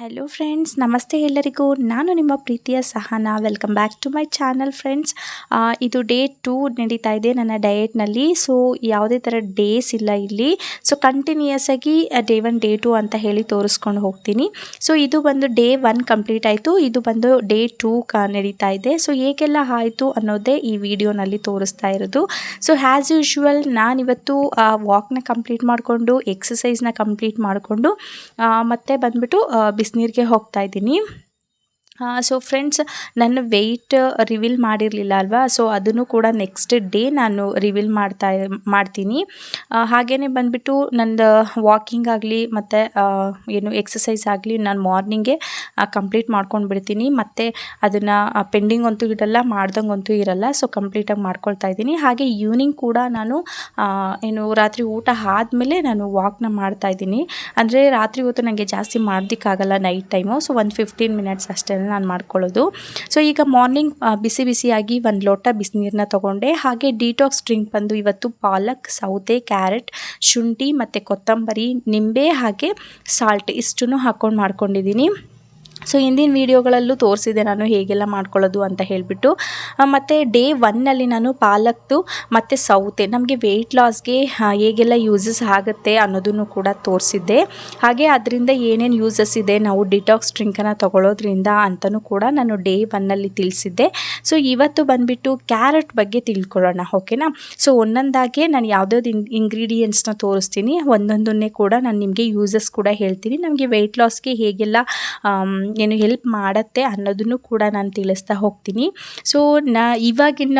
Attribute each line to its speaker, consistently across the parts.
Speaker 1: Hello friends ನಮಸ್ತೆ ಎಲ್ಲರಿಗೂ. ನಾನು ನಿಮ್ಮ ಪ್ರೀತಿಯ Sahana. Welcome back to my channel friends ಇದು ಡೇ ಟೂ ನಡೀತಾ ಇದೆ ನನ್ನ ಡಯೆಟ್ನಲ್ಲಿ ಸೊ ಯಾವುದೇ ಥರ ಡೇಸ್ ಇಲ್ಲ ಇಲ್ಲಿ. ಸೊ ಕಂಟಿನ್ಯೂಯಸ್ ಆಗಿ ಡೇ ಒನ್ ಡೇ ಟು ಅಂತ ಹೇಳಿ ತೋರಿಸ್ಕೊಂಡು ಹೋಗ್ತೀನಿ. ಸೊ ಇದು ಬಂದು ಡೇ ಒನ್ ಕಂಪ್ಲೀಟ್ ಆಯಿತು. ಇದು ಬಂದು ಡೇ ಟೂ ಕ ನಡೀತಾ ಇದೆ. ಸೊ ಹೇಗೆಲ್ಲ ಆಯಿತು ಅನ್ನೋದೇ ಈ ವಿಡಿಯೋನಲ್ಲಿ ತೋರಿಸ್ತಾ ಇರೋದು. ಸೊ ಹ್ಯಾಸ್ ಯೂಶ್ವಲ್ ನಾನಿವತ್ತು ವಾಕ್ನ ಕಂಪ್ಲೀಟ್ ಮಾಡಿಕೊಂಡು ಎಕ್ಸಸೈಸ್ನ ಕಂಪ್ಲೀಟ್ ಮಾಡಿಕೊಂಡು ಮತ್ತೆ ಬಂದ್ಬಿಟ್ಟು ಬಿಸಿನೀರಿಗೆ ಹೋಗ್ತಾ ಇದ್ದೀನಿ. ಸೊ ಫ್ರೆಂಡ್ಸ್ ನನ್ನ ವೆಯ್ಟ್ ರಿವೀಲ್ ಮಾಡಿರಲಿಲ್ಲ ಅಲ್ವಾ? ಸೊ ಅದನ್ನು ಕೂಡ ನೆಕ್ಸ್ಟ್ ಡೇ ನಾನು ರಿವೀಲ್ ಮಾಡ್ತಾ, ಮಾಡ್ತೀನಿ. ಹಾಗೇ ಬಂದುಬಿಟ್ಟು ನಂದು ವಾಕಿಂಗ್ ಆಗಲಿ ಮತ್ತು ಏನು ಎಕ್ಸಸೈಸ್ ಆಗಲಿ ನಾನು ಮಾರ್ನಿಂಗೇ ಕಂಪ್ಲೀಟ್ ಮಾಡ್ಕೊಂಡು ಬಿಡ್ತೀನಿ. ಮತ್ತು ಅದನ್ನು ಪೆಂಡಿಂಗ್ ಅಂತೂ ಇಡಲ್ಲ, ಮಾಡ್ದಂಗೆ ಅಂತೂ ಇರಲ್ಲ. ಸೊ ಕಂಪ್ಲೀಟಾಗಿ ಮಾಡ್ಕೊಳ್ತಾ ಇದ್ದೀನಿ. ಹಾಗೆ ಈವ್ನಿಂಗ್ ಕೂಡ ನಾನು ಏನು ರಾತ್ರಿ ಊಟ ಆದಮೇಲೆ ನಾನು ವಾಕ್ನ ಮಾಡ್ತಾ ಇದ್ದೀನಿ. ಅಂದರೆ ರಾತ್ರಿ ಹೊತ್ತು ನನಗೆ ಜಾಸ್ತಿ ಮಾಡೋದಕ್ಕಾಗಲ್ಲ ನೈಟ್ ಟೈಮು ಸೊ ಒಂದು ಫಿಫ್ಟೀನ್ ಮಿನಿಟ್ಸ್ ಅಷ್ಟೇ ನಾನು ಮಾಡ್ಕೊಳ್ಳೋದು. ಸೊ ಈಗ ಮಾರ್ನಿಂಗ್ ಬಿಸಿ ಬಿಸಿಯಾಗಿ ಒಂದು ಲೋಟ ಬಿಸಿನೀರನ್ನ ತೊಗೊಂಡೆ. ಹಾಗೆ ಡಿಟಾಕ್ಸ್ ಡ್ರಿಂಕ್ ಬಂದು ಇವತ್ತು ಪಾಲಕ್, ಸೌತೆ, ಕ್ಯಾರೆಟ್, ಶುಂಠಿ ಮತ್ತು ಕೊತ್ತಂಬರಿ, ನಿಂಬೆ ಹಾಗೆ ಸಾಲ್ಟ್ ಇಷ್ಟು ಹಾಕ್ಕೊಂಡು ಮಾಡ್ಕೊಂಡಿದ್ದೀನಿ. ಸೊ ಹಿಂದಿನ ವೀಡಿಯೋಗಳಲ್ಲೂ ತೋರಿಸಿದೆ ನಾನು ಹೇಗೆಲ್ಲ ಮಾಡ್ಕೊಳ್ಳೋದು ಅಂತ ಹೇಳಿಬಿಟ್ಟು. ಮತ್ತು ಡೇ ಒನ್ನಲ್ಲಿ ನಾನು ಪಾಲಕ್ದು, ಮತ್ತು ಸೌತೆ. ನಮಗೆ ವೆಯ್ಟ್ ಲಾಸ್ಗೆ ಹೇಗೆಲ್ಲ ಯೂಸಸ್ ಆಗುತ್ತೆ ಅನ್ನೋದನ್ನು ಕೂಡ ತೋರಿಸಿದ್ದೆ. ಹಾಗೆ ಅದರಿಂದ ಏನೇನು ಯೂಸಸ್ ಇದೆ, ನಾವು ಡಿಟಾಕ್ಸ್ ಡ್ರಿಂಕನ್ನು ತಗೊಳ್ಳೋದ್ರಿಂದ ಅಂತಲೂ ಕೂಡ ನಾನು ಡೇ ಒನ್ನಲ್ಲಿ ತಿಳಿಸಿದ್ದೆ. ಸೊ ಇವತ್ತು ಬಂದುಬಿಟ್ಟು ಕ್ಯಾರೆಟ್ ಬಗ್ಗೆ ತಿಳ್ಕೊಳ್ಳೋಣ, ಓಕೆನಾ? ಸೊ ಒಂದೊಂದಾಗೆ ನಾನು ಯಾವುದ್ಯಾವ್ದು ಇನ್ ಇಂಗ್ರೀಡಿಯೆಂಟ್ಸ್ನ ತೋರಿಸ್ತೀನಿ. ಒಂದೊಂದನ್ನೇ ಕೂಡ ನಾನು ನಿಮಗೆ ಯೂಸಸ್ ಕೂಡ ಹೇಳ್ತೀನಿ. ನಮಗೆ ವೆಯ್ಟ್ ಲಾಸ್ಗೆ ಹೇಗೆಲ್ಲ ಏನು ಹೆಲ್ಪ್ ಮಾಡುತ್ತೆ ಅನ್ನೋದನ್ನು ಕೂಡ ನಾನು ತಿಳಿಸ್ತಾ ಹೋಗ್ತೀನಿ. ಸೊ ನಾ ಇವಾಗಿನ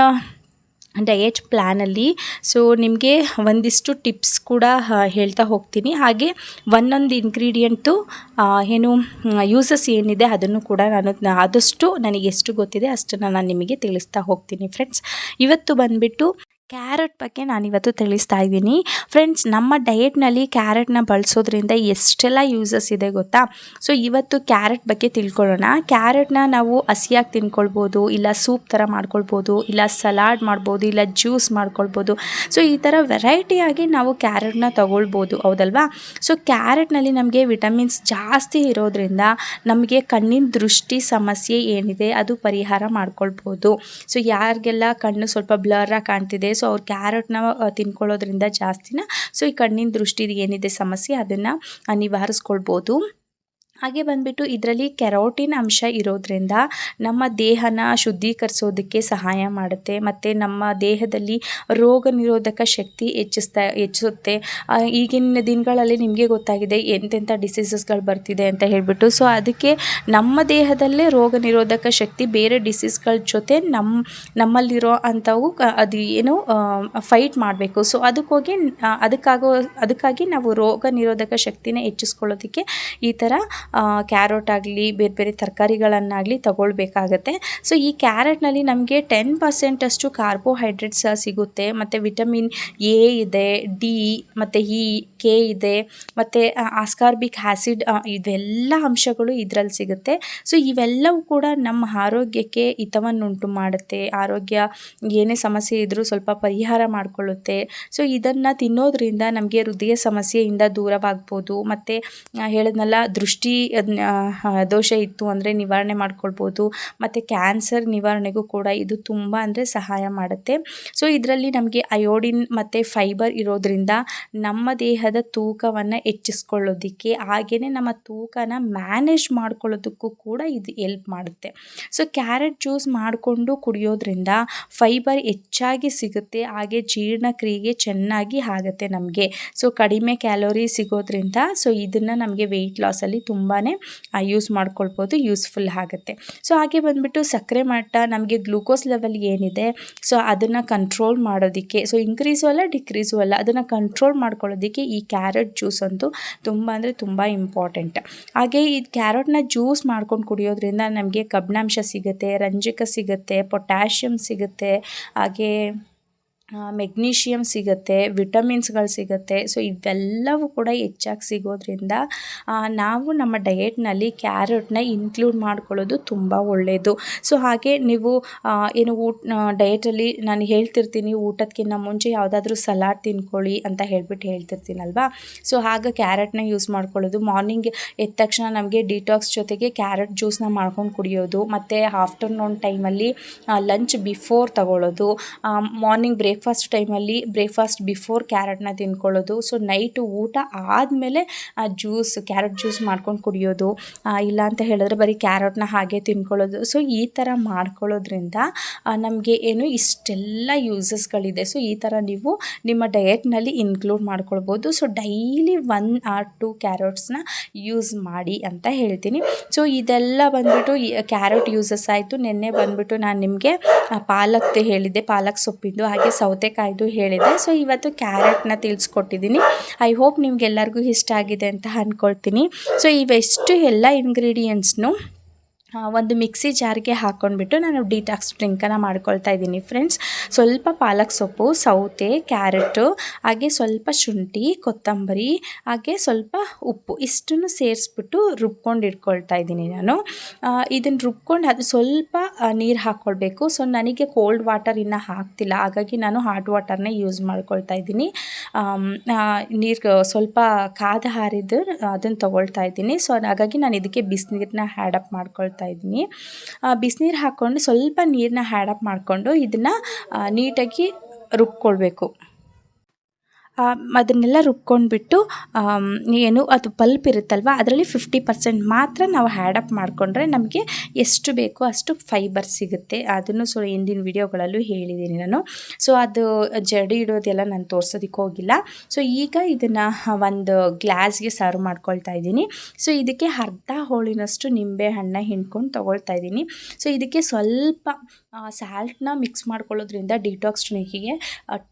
Speaker 1: ಡಯೆಟ್ ಪ್ಲ್ಯಾನಲ್ಲಿ ಸೊ ನಿಮಗೆ ಒಂದಿಷ್ಟು ಟಿಪ್ಸ್ ಕೂಡ ಹೇಳ್ತಾ ಹೋಗ್ತೀನಿ. ಹಾಗೆ ಒಂದೊಂದು ಇಂಗ್ರೀಡಿಯೆಂಟು ಏನು ಯೂಸಸ್ ಏನಿದೆ ಅದನ್ನು ಕೂಡ ನಾನು ಆದಷ್ಟು ನನಗೆ ಎಷ್ಟು ಗೊತ್ತಿದೆ ಅಷ್ಟನ್ನು ನಾನು ನಿಮಗೆ ತಿಳಿಸ್ತಾ ಹೋಗ್ತೀನಿ ಫ್ರೆಂಡ್ಸ್ ಇವತ್ತು ಬಂದುಬಿಟ್ಟು ಕ್ಯಾರೆಟ್ ಬಗ್ಗೆ ನಾನಿವತ್ತು ತಿಳಿಸ್ತಾ ಇದ್ದೀನಿ. ಫ್ರೆಂಡ್ಸ್ ನಮ್ಮ ಡಯೆಟ್ನಲ್ಲಿ ಕ್ಯಾರೆಟ್ನ ಬಳಸೋದ್ರಿಂದ ಎಷ್ಟೆಲ್ಲ ಯೂಸಸ್ ಇದೆ ಗೊತ್ತಾ? ಸೊ ಇವತ್ತು ಕ್ಯಾರೆಟ್ ಬಗ್ಗೆ ತಿಳ್ಕೊಳ್ಳೋಣ. ಕ್ಯಾರೆಟ್ನ ನಾವು ಹಸಿಯಾಗಿ ತಿನ್ಕೊಳ್ಬೋದು, ಇಲ್ಲ ಸೂಪ್ ಥರ ಮಾಡ್ಕೊಳ್ಬೋದು, ಇಲ್ಲ ಸಲಾಡ್ ಮಾಡ್ಬೋದು, ಇಲ್ಲ ಜ್ಯೂಸ್ ಮಾಡ್ಕೊಳ್ಬೋದು. ಸೊ ಈ ಥರ ವೆರೈಟಿಯಾಗಿ ನಾವು ಕ್ಯಾರೆಟ್ನ ತಗೊಳ್ಬೋದು, ಹೌದಲ್ವಾ? ಸೊ ಕ್ಯಾರೆಟ್ನಲ್ಲಿ ನಮಗೆ ವಿಟಮಿನ್ಸ್ ಜಾಸ್ತಿ ಇರೋದ್ರಿಂದ ನಮಗೆ ಕಣ್ಣಿನ ದೃಷ್ಟಿ ಸಮಸ್ಯೆ ಏನಿದೆ ಅದು ಪರಿಹಾರ ಮಾಡ್ಕೊಳ್ಬೋದು. ಸೊ ಯಾರಿಗೆಲ್ಲ ಕಣ್ಣು ಸ್ವಲ್ಪ ಬ್ಲರಾಗಿ ಕಾಣ್ತಿದೆ ಸೊ ಅವ್ರು ಕ್ಯಾರೆಟ್ನ ತಿನ್ಕೊಳ್ಳೋದ್ರಿಂದ ಜಾಸ್ತಿನ. ಸೊ ಈ ಕಣ್ಣಿನ ದೃಷ್ಟಿದು ಏನಿದೆ ಸಮಸ್ಯೆ ಅದನ್ನು ನಿವಾರಿಸ್ಕೊಳ್ಬೋದು. ಹಾಗೆ ಬಂದ್ಬಿಟ್ಟು ಇದರಲ್ಲಿ ಕೆರೋಟಿನ್ ಅಂಶ ಇರೋದ್ರಿಂದ ನಮ್ಮ ದೇಹನ ಶುದ್ಧೀಕರಿಸೋದಕ್ಕೆ ಸಹಾಯ ಮಾಡುತ್ತೆ. ಮತ್ತು ನಮ್ಮ ದೇಹದಲ್ಲಿ ರೋಗ ನಿರೋಧಕ ಶಕ್ತಿ ಹೆಚ್ಚಿಸ್ತಾ, ಹೆಚ್ಚಿಸುತ್ತೆ. ಈಗಿನ ದಿನಗಳಲ್ಲಿ ನಿಮಗೆ ಗೊತ್ತಾಗಿದೆ ಎಂತೆಂಥ ಡಿಸೀಸಸ್ಗಳು ಬರ್ತಿದೆ ಅಂತ ಹೇಳಿಬಿಟ್ಟು. ಸೊ ಅದಕ್ಕೆ ನಮ್ಮ ದೇಹದಲ್ಲೇ ರೋಗ ನಿರೋಧಕ ಶಕ್ತಿ ಬೇರೆ ಡಿಸೀಸ್ಗಳ ಜೊತೆ ನಮ್ಮ ನಮ್ಮಲ್ಲಿರೋ ಅಂಥವು ಅದು ಏನು ಫೈಟ್ ಮಾಡಬೇಕು. ಸೊ ಅದಕ್ಕೋಗಿ ಅದಕ್ಕಾಗೋ, ಅದಕ್ಕಾಗಿ ನಾವು ರೋಗ ನಿರೋಧಕ ಶಕ್ತಿನ ಹೆಚ್ಚಿಸ್ಕೊಳ್ಳೋದಕ್ಕೆ ಈ ಥರ ಕ್ಯಾರೋಟ್ ಆಗಲಿ, ಬೇರೆ ಬೇರೆ ತರಕಾರಿಗಳನ್ನಾಗಲಿ ತಗೊಳ್ಬೇಕಾಗತ್ತೆ. ಸೊ ಈ ಕ್ಯಾರೆಟ್ನಲ್ಲಿ ನಮಗೆ ಟೆನ್ ಪರ್ಸೆಂಟಷ್ಟು ಕಾರ್ಬೋಹೈಡ್ರೇಟ್ಸ್ ಸಿಗುತ್ತೆ. ಮತ್ತು ವಿಟಮಿನ್ ಎ ಇದೆ ಡಿ ಮತ್ತು ಇ ಕೆ ಇದೆ, ಮತ್ತು ಆಸ್ಕಾರ್ಬಿಕ್ ಆ್ಯಸಿಡ್ ಇವೆಲ್ಲ ಅಂಶಗಳು ಇದರಲ್ಲಿ ಸಿಗುತ್ತೆ. ಸೊ ಇವೆಲ್ಲವೂ ಕೂಡ ನಮ್ಮ ಆರೋಗ್ಯಕ್ಕೆ ಹಿತವನ್ನುಂಟು ಮಾಡುತ್ತೆ. ಆರೋಗ್ಯ ಏನೇ ಸಮಸ್ಯೆ ಇದ್ದರೂ ಸ್ವಲ್ಪ ಪರಿಹಾರ ಮಾಡಿಕೊಳ್ಳುತ್ತೆ. ಸೊ ಇದನ್ನು ತಿನ್ನೋದ್ರಿಂದ ನಮಗೆ ಹೃದಯ ಸಮಸ್ಯೆಯಿಂದ ದೂರವಾಗ್ಬೋದು. ಮತ್ತು ಹೇಳಿದ್ನಲ್ಲ ದೃಷ್ಟಿ ದೋಷ ಇತ್ತು ಅಂದರೆ ನಿವಾರಣೆ ಮಾಡ್ಕೊಳ್ಬೋದು. ಮತ್ತು ಕ್ಯಾನ್ಸರ್ ನಿವಾರಣೆಗೂ ಕೂಡ ಇದು ತುಂಬ ಅಂದರೆ ಸಹಾಯ ಮಾಡುತ್ತೆ. ಸೊ ಇದರಲ್ಲಿ ನಮಗೆ ಅಯೋಡಿನ್ ಮತ್ತು ಫೈಬರ್ ಇರೋದ್ರಿಂದ ನಮ್ಮ ದೇಹದ ತೂಕವನ್ನು ಹೆಚ್ಚಿಸ್ಕೊಳ್ಳೋದಕ್ಕೆ ಹಾಗೆಯೇ ನಮ್ಮ ತೂಕನ ಮ್ಯಾನೇಜ್ ಮಾಡ್ಕೊಳ್ಳೋದಕ್ಕೂ ಕೂಡ ಇದು ಎಲ್ಪ್ ಮಾಡುತ್ತೆ. ಸೊ ಕ್ಯಾರೆಟ್ ಜ್ಯೂಸ್ ಮಾಡಿಕೊಂಡು ಕುಡಿಯೋದ್ರಿಂದ ಫೈಬರ್ ಹೆಚ್ಚಾಗಿ ಸಿಗುತ್ತೆ, ಹಾಗೆ ಜೀರ್ಣಕ್ರಿಯೆಗೆ ಚೆನ್ನಾಗಿ ಆಗುತ್ತೆ ನಮಗೆ. ಸೊ ಕಡಿಮೆ ಕ್ಯಾಲೋರಿ ಸಿಗೋದ್ರಿಂದ ಸೊ ಇದನ್ನು ನಮಗೆ ವೆಯ್ಟ್ ಲಾಸಲ್ಲಿ ತುಂಬಾ ಯೂಸ್ ಮಾಡ್ಕೊಳ್ಬೋದು ಯೂಸ್ಫುಲ್ ಆಗುತ್ತೆ. ಸೊ ಹಾಗೆ ಬಂದುಬಿಟ್ಟು ಸಕ್ಕರೆ ಮಟ್ಟ ನಮಗೆ ಗ್ಲೂಕೋಸ್ ಲೆವೆಲ್ ಏನಿದೆ ಸೊ ಅದನ್ನು ಕಂಟ್ರೋಲ್ ಮಾಡೋದಕ್ಕೆ ಸೊ ಇನ್ಕ್ರೀಸು ಅಲ್ಲ ಡಿಕ್ರೀಸು ಅಲ್ಲ, ಅದನ್ನು ಕಂಟ್ರೋಲ್ ಮಾಡ್ಕೊಳ್ಳೋದಕ್ಕೆ ಈ ಕ್ಯಾರೆಟ್ ಜ್ಯೂಸ್ ಅಂತೂ ತುಂಬ ಅಂದರೆ ತುಂಬ ಇಂಪಾರ್ಟೆಂಟ್ ಹಾಗೆ ಈ ಕ್ಯಾರೆಟ್ನ ಜ್ಯೂಸ್ ಮಾಡ್ಕೊಂಡು ಕುಡಿಯೋದ್ರಿಂದ ನಮಗೆ ಕಬ್ಬಿಣಾಂಶ ಸಿಗುತ್ತೆ, ರಂಜಕ ಸಿಗುತ್ತೆ ಪೊಟ್ಯಾಷಿಯಮ್ ಸಿಗುತ್ತೆ, ಹಾಗೆ ಮೆಗ್ನೀಷಿಯಮ್ ಸಿಗುತ್ತೆ, ವಿಟಮಿನ್ಸ್ಗಳು ಸಿಗುತ್ತೆ, ಸೊ ಇವೆಲ್ಲವೂ ಕೂಡ ಹೆಚ್ಚಾಗಿ ಸಿಗೋದ್ರಿಂದ ನಾವು ನಮ್ಮ ಡಯೆಟ್ನಲ್ಲಿ ಕ್ಯಾರೆಟ್ನ ಇನ್ಕ್ಲೂಡ್ ಮಾಡ್ಕೊಳ್ಳೋದು ತುಂಬ ಒಳ್ಳೆಯದು ಸೊ ಹಾಗೆ ನೀವು ಏನು ಊಟ ಡಯೆಟಲ್ಲಿ ನಾನು ಹೇಳ್ತಿರ್ತೀನಿ, ಊಟಕ್ಕಿಂತ ಮುಂಚೆ ಯಾವುದಾದ್ರೂ ಸಲಾಡ್ ತಿನ್ಕೊಳ್ಳಿ ಅಂತ ಹೇಳ್ಬಿಟ್ಟು ಹೇಳ್ತಿರ್ತೀನಲ್ವಾ? ಸೊ ಹಾಗೆ ಕ್ಯಾರೆಟ್ನ ಯೂಸ್ ಮಾಡ್ಕೊಳ್ಳೋದು. ಮಾರ್ನಿಂಗ್ ಎದ್ದ ತಕ್ಷಣ ನಮಗೆ ಡಿಟಾಕ್ಸ್ ಜೊತೆಗೆ ಕ್ಯಾರೆಟ್ ಜ್ಯೂಸ್ನ ಮಾಡ್ಕೊಂಡು ಕುಡಿಯೋದು, ಮತ್ತು ಆಫ್ಟರ್ನೂನ್ ಟೈಮಲ್ಲಿ ಲಂಚ್ ಬಿಫೋರ್ ತಗೊಳ್ಳೋದು ಮಾರ್ನಿಂಗ್ ಬ್ರೇಕ್ಫಾಸ್ಟ್ ಟೈಮಲ್ಲಿ ಬ್ರೇಕ್ಫಾಸ್ಟ್ ಬಿಫೋರ್ ಕ್ಯಾರೆಟ್ನ ತಿನ್ಕೊಳ್ಳೋದು. ಸೊ ನೈಟು ಊಟ ಆದಮೇಲೆ, ಆ ಜ್ಯೂಸ್ ಕ್ಯಾರೆಟ್ ಜ್ಯೂಸ್ ಮಾಡ್ಕೊಂಡು ಕುಡಿಯೋದು ಇಲ್ಲ ಅಂತ ಹೇಳಿದ್ರೆ ಬರೀ ಕ್ಯಾರೆಟ್ನ ಹಾಗೆ ತಿನ್ಕೊಳ್ಳೋದು. ಸೊ ಈ ಥರ ಮಾಡ್ಕೊಳ್ಳೋದ್ರಿಂದ ನಮಗೆ ಏನು ಇಷ್ಟೆಲ್ಲ ಯೂಸಸ್ಗಳಿದೆ ಸೊ ಈ ಥರ ನೀವು ನಿಮ್ಮ ಡಯೆಟ್ನಲ್ಲಿ ಇನ್ಕ್ಲೂಡ್ ಮಾಡ್ಕೊಳ್ಬೋದು. So daily one or two ಕ್ಯಾರೆಟ್ಸ್ನ use ಮಾಡಿ ಅಂತ ಹೇಳ್ತೀನಿ. ಸೊ ಇದೆಲ್ಲ ಬಂದ್ಬಿಟ್ಟು ಕ್ಯಾರೆಟ್ ಯೂಸಸ್ ಆಯಿತು. ನಿನ್ನೆ ಬಂದ್ಬಿಟ್ಟು ನಾನು ನಿಮಗೆ ಪಾಲಕ್ ಹೇಳಿದ್ದೆ. ಪಾಲಕ್ ಸೊಪ್ಪಿಂದು, ಹಾಗೆ ಸೌತೆಕಾಯ್ದು ಹೇಳಿದೆ. ಸೊ ಇವತ್ತು ಕ್ಯಾರೆಟ್ನ ತಿಳಿಸ್ಕೊಟ್ಟಿದ್ದೀನಿ ಐ ಹೋಪ್ ನಿಮ್ಗೆಲ್ಲರಿಗೂ ಇಷ್ಟ ಆಗಿದೆ ಅಂತ ಅಂದ್ಕೊಳ್ತೀನಿ ಸೊ ಇವೆಷ್ಟು ಎಲ್ಲ ಇಂಗ್ರೀಡಿಯೆಂಟ್ಸ್ನು ಒಂದು ಮಿಕ್ಸಿ ಜಾರಿಗೆ ಹಾಕ್ಕೊಂಡ್ಬಿಟ್ಟು ನಾನು ಡಿಟಾಕ್ಸ್ ಡ್ರಿಂಕನ್ನು ಮಾಡ್ಕೊಳ್ತಾ ಇದ್ದೀನಿ ಫ್ರೆಂಡ್ಸ್. ಸ್ವಲ್ಪ ಪಾಲಕ್ ಸೊಪ್ಪು, ಸೌತೆ, ಕ್ಯಾರೆಟು, ಹಾಗೆ ಸ್ವಲ್ಪ ಶುಂಠಿ, ಕೊತ್ತಂಬರಿ, ಹಾಗೆ ಸ್ವಲ್ಪ ಉಪ್ಪು ಇಷ್ಟನ್ನು ಸೇರಿಸ್ಬಿಟ್ಟು ರುಬ್ಕೊಂಡು ಇಟ್ಕೊಳ್ತಾ ಇದ್ದೀನಿ ನಾನು. ಇದನ್ನು ರುಬ್ಕೊಂಡು ಅದು ಸ್ವಲ್ಪ ನೀರು ಹಾಕ್ಕೊಳ್ಬೇಕು. ಸೊ ನನಗೆ ಕೋಲ್ಡ್ ವಾಟರ್ ಇನ್ನೂ ಹಾಕ್ತಿಲ್ಲ. ಹಾಗಾಗಿ ನಾನು ಹಾಟ್ ವಾಟರ್ನೇ ಯೂಸ್ ಮಾಡ್ಕೊಳ್ತಾ ಇದ್ದೀನಿ. ನೀರು ಸ್ವಲ್ಪ ಕಾದ ಹಾರಿದ್ದು ಅದನ್ನು ತೊಗೊಳ್ತಾ ಇದ್ದೀನಿ. ಸೊ ಹಾಗಾಗಿ ನಾನು ಇದಕ್ಕೆ ಬಿಸಿನೀರನ್ನ ಹ್ಯಾಡಪ್ ಮಾಡ್ಕೊಳ್ತಾ ಇದ್ದೀನಿ. ಬಿಸಿನೀರು ಹಾಕ್ಕೊಂಡು ಸ್ವಲ್ಪ ನೀರನ್ನ ಹ್ಯಾಡಪ್ ಮಾಡಿಕೊಂಡು ಇದನ್ನು ನೀಟಾಗಿ ರುಬ್ಕೊಳ್ಬೇಕು. ಅದನ್ನೆಲ್ಲ ರುಬ್ಕೊಂಡ್ಬಿಟ್ಟು ಏನು, ಅದು ಪಲ್ಪ್ ಇರುತ್ತಲ್ವ, ಅದರಲ್ಲಿ ಫಿಫ್ಟಿ ಪರ್ಸೆಂಟ್ ಮಾತ್ರ ನಾವು ಹ್ಯಾಡಪ್ ಮಾಡಿಕೊಂಡ್ರೆ ನಮಗೆ ಎಷ್ಟು ಬೇಕೋ ಅಷ್ಟು ಫೈಬರ್ ಸಿಗುತ್ತೆ. ಅದನ್ನು ಸೊ, ಹಿಂದಿನ ವೀಡಿಯೋಗಳಲ್ಲೂ ಹೇಳಿದ್ದೀನಿ ನಾನು. ಸೊ ಅದು ಜಡಿ ಇಡೋದೆಲ್ಲ ನಾನು ತೋರ್ಸೋದಕ್ಕೆ ಹೋಗಿಲ್ಲ. ಸೊ ಈಗ ಇದನ್ನು ಒಂದು ಗ್ಲಾಸ್ಗೆ ಸರ್ವ್ ಮಾಡ್ಕೊಳ್ತಾ ಇದ್ದೀನಿ. ಸೊ ಇದಕ್ಕೆ ಅರ್ಧ ಹೋಳಿನಷ್ಟು ನಿಂಬೆ ಹಣ್ಣು ಹಿಂಡ್ಕೊಂಡು ತೊಗೊಳ್ತಾ ಇದ್ದೀನಿ. ಸೊ ಇದಕ್ಕೆ ಸ್ವಲ್ಪ ಸ್ಯಾಲ್ಟ್ನ ಮಿಕ್ಸ್ ಮಾಡ್ಕೊಳ್ಳೋದ್ರಿಂದ ಡಿಟಾಕ್ಸ್ ಡ್ರಿಂಕಿಗೆ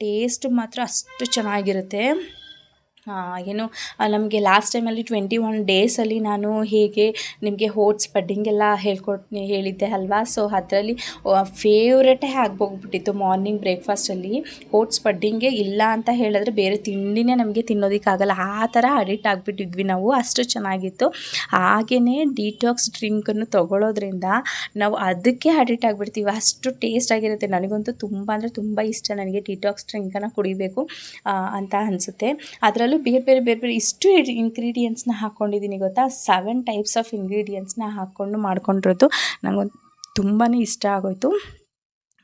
Speaker 1: ಟೇಸ್ಟ್ ಮಾತ್ರ ಅಷ್ಟು ಚೆನ್ನಾಗಿರುತ್ತೆ. ಆ, ಏನು ನಮಗೆ ಲಾಸ್ಟ್ ಟೈಮಲ್ಲಿ ಟ್ವೆಂಟಿ ಒನ್ ಡೇಸಲ್ಲಿ ನಾನು ಹೇಗೆ ನಿಮಗೆ ಹೋಟ್ಸ್ ಪಡ್ಡಿಂಗ್ ಎಲ್ಲ ಹೇಳ್ಕೊಟ್ಟು ಹೇಳಿದ್ದೆ ಅಲ್ವಾ? ಸೊ ಅದರಲ್ಲಿ ಫೇವ್ರೇಟೇ ಆಗ್ಬೋಗ್ಬಿಟ್ಟಿತ್ತು ಮಾರ್ನಿಂಗ್ ಬ್ರೇಕ್ಫಾಸ್ಟಲ್ಲಿ ಓಟ್ಸ್ ಪಡ್ಡಿಂಗೆ ಇಲ್ಲ ಅಂತ ಹೇಳಿದ್ರೆ ಬೇರೆ ತಿಂಡಿನೇ ನಮಗೆ ತಿನ್ನೋದಕ್ಕಾಗಲ್ಲ. ಆ ಥರ ಅಡಿಕ್ಟ್ ಆಗಿಬಿಟ್ಟಿದ್ವಿ ನಾವು. ಅಷ್ಟು ಚೆನ್ನಾಗಿತ್ತು. ಹಾಗೆಯೇ ಡಿಟಾಕ್ಸ್ ಡ್ರಿಂಕನ್ನು ತಗೊಳ್ಳೋದ್ರಿಂದ ನಾವು ಅದಕ್ಕೆ ಅಡಿಕ್ಟ್ ಆಗಿಬಿಡ್ತೀವಿ. ಅಷ್ಟು ಟೇಸ್ಟ್ ಆಗಿರುತ್ತೆ. ನನಗಂತೂ ತುಂಬ ಅಂದರೆ ತುಂಬ ಇಷ್ಟ. ನನಗೆ ಡಿಟಾಕ್ಸ್ ಡ್ರಿಂಕನ್ನು ಕುಡಿಬೇಕು ಅಂತ ಅನಿಸುತ್ತೆ. ಅದರಲ್ಲೂ ಬೇರೆ ಬೇರೆ ಬೇರೆ ಬೇರೆ ಇಷ್ಟು ಇಂಗ್ರೀಡಿಯೆಂಟ್ಸ್ನ ಹಾಕ್ಕೊಂಡಿದ್ದೀನಿ ಗೊತ್ತಾ? ಸೆವೆನ್ ಟೈಪ್ಸ್ ಆಫ್ ಇಂಗ್ರೀಡಿಯೆಂಟ್ಸ್ನ ಹಾಕ್ಕೊಂಡು ಮಾಡ್ಕೊಂಡಿರೋದು. ನನಗೊಂದು ತುಂಬಾ ಇಷ್ಟ ಆಗೋಯಿತು.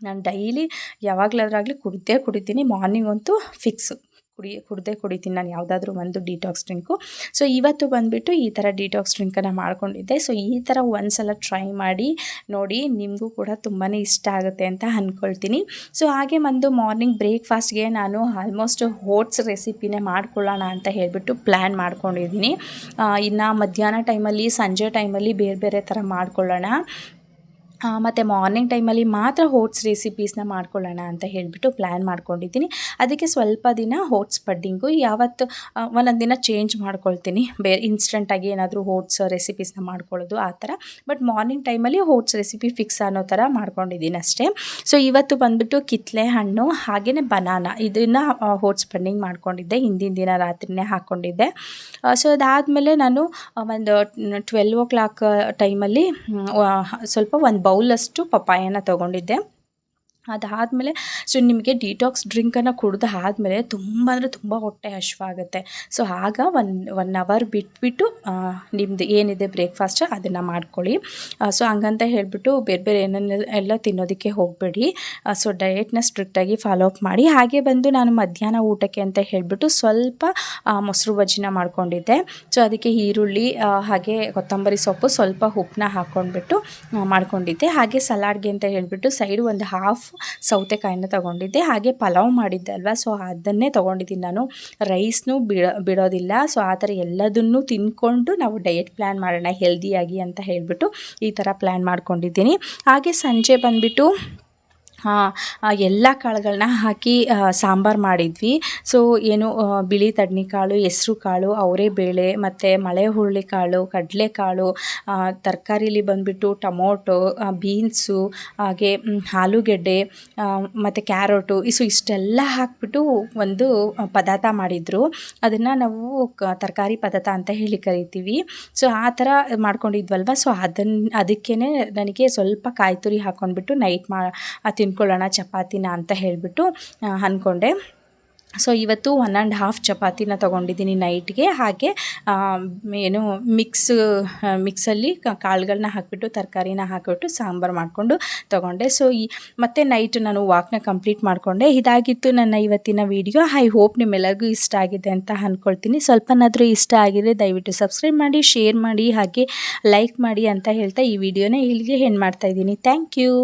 Speaker 1: ನಾನು ಡೈಲಿ ಯಾವಾಗಲಾದ್ರಾಗಲಿ ಕುಡಿದೇ ಕುಡಿತೀನಿ. ಮಾರ್ನಿಂಗ್ ಅಂತೂ ಫಿಕ್ಸು ಕುಡಿ, ಕುಡ್ದೇ ಕುಡಿತೀನಿ ನಾನು ಯಾವುದಾದ್ರೂ ಒಂದು ಡಿಟಾಕ್ಸ್ ಡ್ರಿಂಕು ಸೊ ಇವತ್ತು ಬಂದುಬಿಟ್ಟು ಈ ಥರ ಡಿಟಾಕ್ಸ್ ಡ್ರಿಂಕನ್ನು ಮಾಡ್ಕೊಂಡಿದ್ದೆ. ಸೊ ಈ ಥರ ಒಂದ್ಸಲ ಟ್ರೈ ಮಾಡಿ ನೋಡಿ ನಿಮಗೂ ಕೂಡ ತುಂಬಾ ಇಷ್ಟ ಆಗುತ್ತೆ ಅಂತ ಅಂದ್ಕೊಳ್ತೀನಿ ಸೊ ಹಾಗೆ ಒಂದು ಮಾರ್ನಿಂಗ್ ಬ್ರೇಕ್ಫಾಸ್ಟ್ಗೆ ನಾನು ಆಲ್ಮೋಸ್ಟ್ ಓಟ್ಸ್ ರೆಸಿಪಿನೇ ಮಾಡ್ಕೊಳ್ಳೋಣ ಅಂತ ಹೇಳಿಬಿಟ್ಟು ಪ್ಲ್ಯಾನ್ ಮಾಡ್ಕೊಂಡಿದ್ದೀನಿ. ಇನ್ನು ಮಧ್ಯಾಹ್ನ ಟೈಮಲ್ಲಿ ಸಂಜೆ ಟೈಮಲ್ಲಿ ಬೇರೆ ಬೇರೆ ಥರ ಮಾಡ್ಕೊಳ್ಳೋಣ. ಮತ್ತು ಮಾರ್ನಿಂಗ್ ಟೈಮಲ್ಲಿ ಮಾತ್ರ ಓಟ್ಸ್ ರೆಸಿಪೀಸ್ನ ಮಾಡ್ಕೊಳ್ಳೋಣ ಅಂತ ಹೇಳಿಬಿಟ್ಟು ಪ್ಲ್ಯಾನ್ ಮಾಡ್ಕೊಂಡಿದ್ದೀನಿ. ಅದಕ್ಕೆ ಸ್ವಲ್ಪ ದಿನ ಓಟ್ಸ್ ಪಡ್ಡಿಂಗು ಯಾವತ್ತು ಒಂದೊಂದು ದಿನ ಚೇಂಜ್ ಮಾಡ್ಕೊಳ್ತೀನಿ. ಬೇರೆ ಇನ್ಸ್ಟೆಂಟಾಗಿ ಏನಾದರೂ ಓಟ್ಸ್ ರೆಸಿಪೀಸ್ನ ಮಾಡ್ಕೊಳ್ಳೋದು ಆ ಥರ. ಬಟ್ ಮಾರ್ನಿಂಗ್ ಟೈಮಲ್ಲಿ ಓಟ್ಸ್ ರೆಸಿಪಿ ಫಿಕ್ಸ್ ಅನ್ನೋ ಥರ ಮಾಡ್ಕೊಂಡಿದ್ದೀನಿ ಅಷ್ಟೇ. ಸೊ ಇವತ್ತು ಬಂದುಬಿಟ್ಟು ಕಿತ್ಲೆ ಹಣ್ಣು ಹಾಗೆಯೇ ಬನಾನ ಇದನ್ನು ಓಟ್ಸ್ ಪಡ್ಡಿಂಗ್ ಮಾಡ್ಕೊಂಡಿದ್ದೆ. ಹಿಂದಿನ ದಿನ ರಾತ್ರಿನೇ ಹಾಕ್ಕೊಂಡಿದ್ದೆ ಸೊ ಅದಾದಮೇಲೆ ನಾನು ಒಂದು ಟ್ವೆಲ್ವ್ ಓ ಕ್ಲಾಕ್ ಟೈಮಲ್ಲಿ ಸ್ವಲ್ಪ ಒಂದು ಬೌಲಷ್ಟು ಪಪ್ಪಾಯನ ತೊಗೊಂಡಿದ್ದೆ. ಅದಾದಮೇಲೆ ಸೊ ನಿಮಗೆ ಡಿಟಾಕ್ಸ್ ಡ್ರಿಂಕನ್ನು ಕುಡ್ದು ಆದಮೇಲೆ ತುಂಬ ಅಂದರೆ ತುಂಬ ಹೊಟ್ಟೆ ಹಶ್ವಾಗುತ್ತೆ. ಸೊ ಆಗ ಒನ್ ಒನ್ ಅವರ್ ಬಿಟ್ಬಿಟ್ಟು ನಿಮ್ಮದು ಏನಿದೆ ಬ್ರೇಕ್ಫಾಸ್ಟ್ ಅದನ್ನು ಮಾಡ್ಕೊಳ್ಳಿ. ಸೊ ಹಂಗಂತ ಹೇಳಿಬಿಟ್ಟು ಬೇರೆ ಬೇರೆ ಏನೇನೆಲ್ಲ ಎಲ್ಲ ತಿನ್ನೋದಕ್ಕೆ ಹೋಗಬೇಡಿ. ಸೊ ಡಯೆಟ್ನ ಸ್ಟ್ರಿಕ್ಟಾಗಿ ಫಾಲೋ ಅಪ್ ಮಾಡಿ. ಹಾಗೆ ಬಂದು ನಾನು ಮಧ್ಯಾಹ್ನ ಊಟಕ್ಕೆ ಅಂತ ಹೇಳಿಬಿಟ್ಟು ಸ್ವಲ್ಪ ಮೊಸರು ಬಜ್ಜಿನ ಮಾಡ್ಕೊಂಡಿದ್ದೆ. ಸೊ ಅದಕ್ಕೆ ಈರುಳ್ಳಿ ಹಾಗೆ ಕೊತ್ತಂಬರಿ ಸೊಪ್ಪು ಸ್ವಲ್ಪ ಉಪ್ಪನ್ನ ಹಾಕ್ಕೊಂಡ್ಬಿಟ್ಟು ಮಾಡ್ಕೊಂಡಿದ್ದೆ. ಹಾಗೆ ಸಲಾಡ್ಗೆ ಅಂತ ಹೇಳಿಬಿಟ್ಟು ಸೈಡ್ ಒಂದು ಹಾಫ್ ಸೌತೆಕಾಯಿನ ತೊಗೊಂಡಿದ್ದೆ, ಹಾಗೆ ಪಲಾವ್ ಮಾಡಿದ್ದೆ ಅಲ್ವಾ. ಸೊ ಅದನ್ನೇ ತೊಗೊಂಡಿದ್ದೀನಿ ನಾನು. ರೈಸ್ನೂ ಬಿಡೋ, ಬಿಡೋದಿಲ್ಲ. ಸೊ ಆ ಥರ ಎಲ್ಲದನ್ನು ತಿಂದ್ಕೊಂಡು ನಾವು ಡಯಟ್ ಪ್ಲ್ಯಾನ್ ಮಾಡೋಣ ಹೆಲ್ದಿಯಾಗಿ ಅಂತ ಹೇಳಿಬಿಟ್ಟು ಈ ಥರ ಪ್ಲ್ಯಾನ್ ಮಾಡ್ಕೊಂಡಿದ್ದೀನಿ. ಹಾಗೆ ಸಂಜೆ ಬಂದುಬಿಟ್ಟು ಎಲ್ಲ ಕಾಳುಗಳನ್ನ ಹಾಕಿ ಸಾಂಬಾರು ಮಾಡಿದ್ವಿ. ಸೊ ಏನು ಬಿಳಿ ಬಿಳಿ ತಡ್ನಿಕಾಳು ಹೆಸ್ರು ಕಾಳು ಅವರೆಬೇಳೆ ಮತ್ತು ಮಳೆ ಹುರುಳಿಕಾಳು ಕಡಲೆಕಾಳು ತರಕಾರಿಲಿ ಬಂದುಬಿಟ್ಟು ಟೊಮೊಟೊ ಬೀನ್ಸು, ಹಾಗೆ ಆಲೂಗೆಡ್ಡೆ ಮತ್ತು ಕ್ಯಾರೋಟು, ಇಸು ಇಷ್ಟೆಲ್ಲ ಹಾಕ್ಬಿಟ್ಟು ಒಂದು ಪದಾರ್ಥ ಮಾಡಿದರು. ಅದನ್ನು ನಾವು ತರಕಾರಿ ಪದಾರ್ಥ ಅಂತ ಹೇಳಿ ಕರಿತೀವಿ. ಸೊ ಆ ಥರ ಮಾಡ್ಕೊಂಡಿದ್ವಲ್ವ? ಸೊ ಅದನ್ನು ಅದಕ್ಕೇ ನನಗೆ ಸ್ವಲ್ಪ ಕಾಯಿ ತುರಿ ಹಾಕ್ಕೊಂಡ್ಬಿಟ್ಟು ನೈಟ್ ಮಾ ತಿನ್ಕೊಳ್ಳೋಣ ಚಪಾತಿನ ಅಂತ ಹೇಳಿಬಿಟ್ಟು ಅಂದ್ಕೊಂಡೆ. ಸೊ ಇವತ್ತು ಒನ್ ಆ್ಯಂಡ್ ಹಾಫ್ ಚಪಾತಿನ ತೊಗೊಂಡಿದ್ದೀನಿ ನೈಟ್ಗೆ ಹಾಗೆ ಏನು ಮಿಕ್ಸ್ ಮಿಕ್ಸಲ್ಲಿ ಕಾಳುಗಳನ್ನ ಹಾಕಿಬಿಟ್ಟು, ತರಕಾರಿನ ಹಾಕಿಬಿಟ್ಟು, ಸಾಂಬಾರು ಮಾಡಿಕೊಂಡು ತೊಗೊಂಡೆ. ಸೊ ಈ, ಮತ್ತೆ ನೈಟ್ ನಾನು ವಾಕ್ನ ಕಂಪ್ಲೀಟ್ ಮಾಡಿಕೊಂಡೆ. ಇದಾಗಿತ್ತು ನನ್ನ ಇವತ್ತಿನ ವಿಡಿಯೋ ಐ ಹೋಪ್ ನಿಮ್ಮೆಲ್ಲರಿಗೂ ಇಷ್ಟ ಆಗಿದೆ ಅಂತ ಅಂದ್ಕೊಳ್ತೀನಿ ಸ್ವಲ್ಪನಾದರೂ ಇಷ್ಟ ಆಗಿದೆ ದಯವಿಟ್ಟು ಸಬ್ಸ್ಕ್ರೈಬ್ ಮಾಡಿ ಶೇರ್ ಮಾಡಿ, ಹಾಗೆ ಲೈಕ್ ಮಾಡಿ ಅಂತ ಹೇಳ್ತಾ ಈ ವಿಡಿಯೋನೇ ಇಲ್ಲಿಗೆ ಹೆಣ್ಣು ಮಾಡ್ತಾಯಿದ್ದೀನಿ ಥ್ಯಾಂಕ್ ಯು